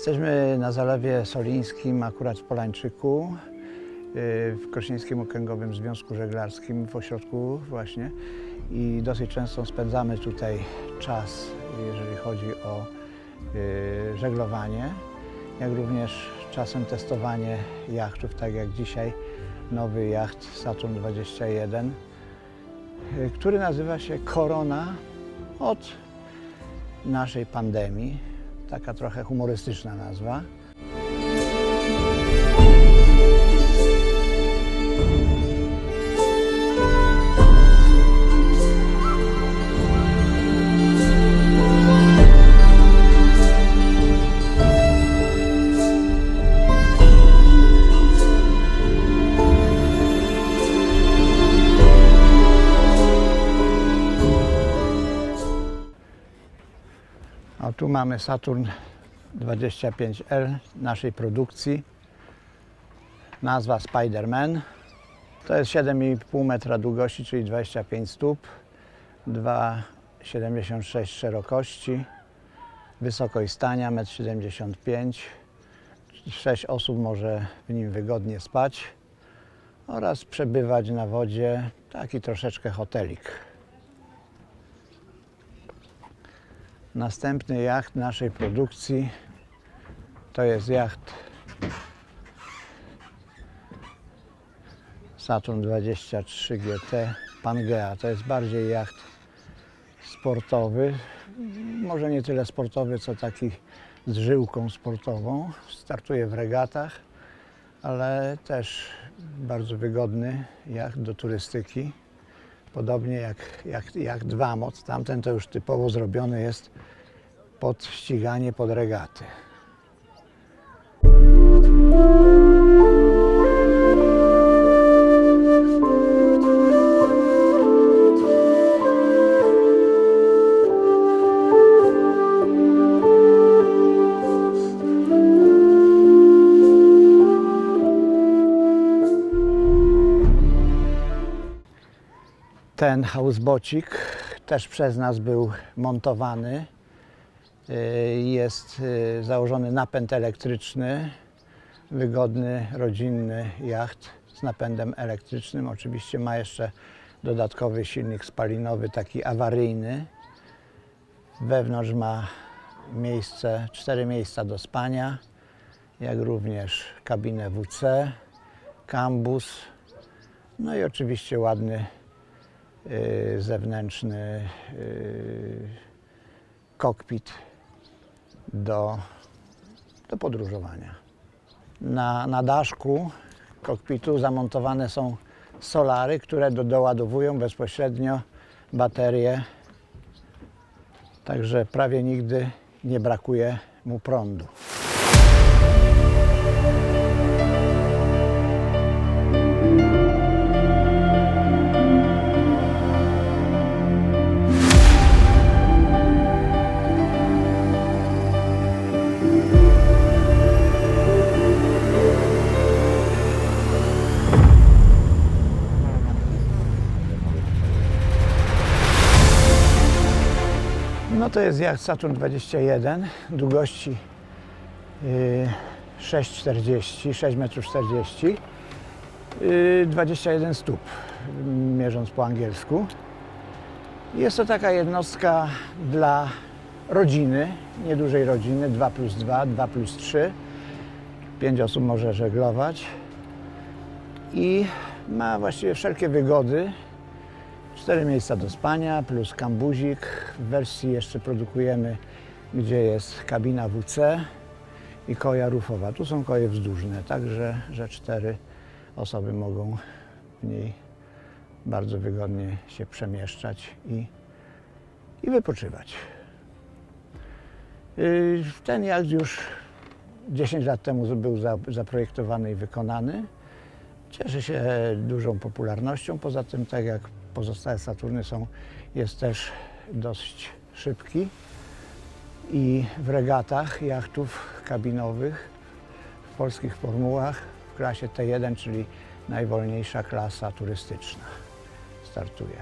Jesteśmy na Zalewie Solińskim, akurat w Polańczyku, yy, w Krośnieńskim Okręgowym Związku Żeglarskim w ośrodku właśnie i dosyć często spędzamy tutaj czas, jeżeli chodzi o yy, żeglowanie, jak również czasem testowanie jachtów, tak jak dzisiaj nowy jacht Saturn 21, yy, który nazywa się Korona od naszej pandemii. Taka trochę humorystyczna nazwa. Mamy Saturn 25L naszej produkcji. Nazwa Spider-Man. To jest 7,5 metra długości, czyli 25 stóp, 2,76 szerokości, wysokość stania 1,75 m. 6 osób może w nim wygodnie spać oraz przebywać na wodzie taki troszeczkę hotelik. Następny jacht naszej produkcji to jest jacht Saturn 23 GT Pangea. To jest bardziej jacht sportowy. Może nie tyle sportowy, co taki z żyłką sportową. Startuje w regatach, ale też bardzo wygodny jacht do turystyki. Podobnie jak, jak, jak dwa moc. Tamten to już typowo zrobiony jest pod ściganie, pod regaty. Ten housebocik też przez nas był montowany. Y, Jest y, założony napęd elektryczny, wygodny, rodzinny jacht z napędem elektrycznym. Oczywiście ma jeszcze dodatkowy silnik spalinowy, taki awaryjny. Wewnątrz ma miejsce, cztery miejsca do spania, jak również kabinę WC, kambus, no i oczywiście ładny zewnętrzny y, kokpit do, do podróżowania. Na, na daszku kokpitu zamontowane są solary, które do, doładowują bezpośrednio baterie, także prawie nigdy nie brakuje mu prądu. No to jest jacht Saturn 21, długości yy, 6,40, 6 metrów 40, yy, 21 stóp, mierząc po angielsku. Jest to taka jednostka dla rodziny, niedużej rodziny, 2 plus 2, 2 plus 3. 5 osób może żeglować i ma właściwie wszelkie wygody, Cztery miejsca do spania plus kambuzik. W wersji jeszcze produkujemy, gdzie jest kabina WC i koja rufowa. Tu są koje wzdłużne, także że cztery osoby mogą w niej bardzo wygodnie się przemieszczać i, i wypoczywać. Yy, Ten jacht już 10 lat temu był za- zaprojektowany i wykonany. Cieszy się dużą popularnością. Poza tym, tak jak pozostałe Saturny są, jest też dość szybki i w regatach jachtów kabinowych w polskich formułach w klasie T1, czyli najwolniejsza klasa turystyczna startuje.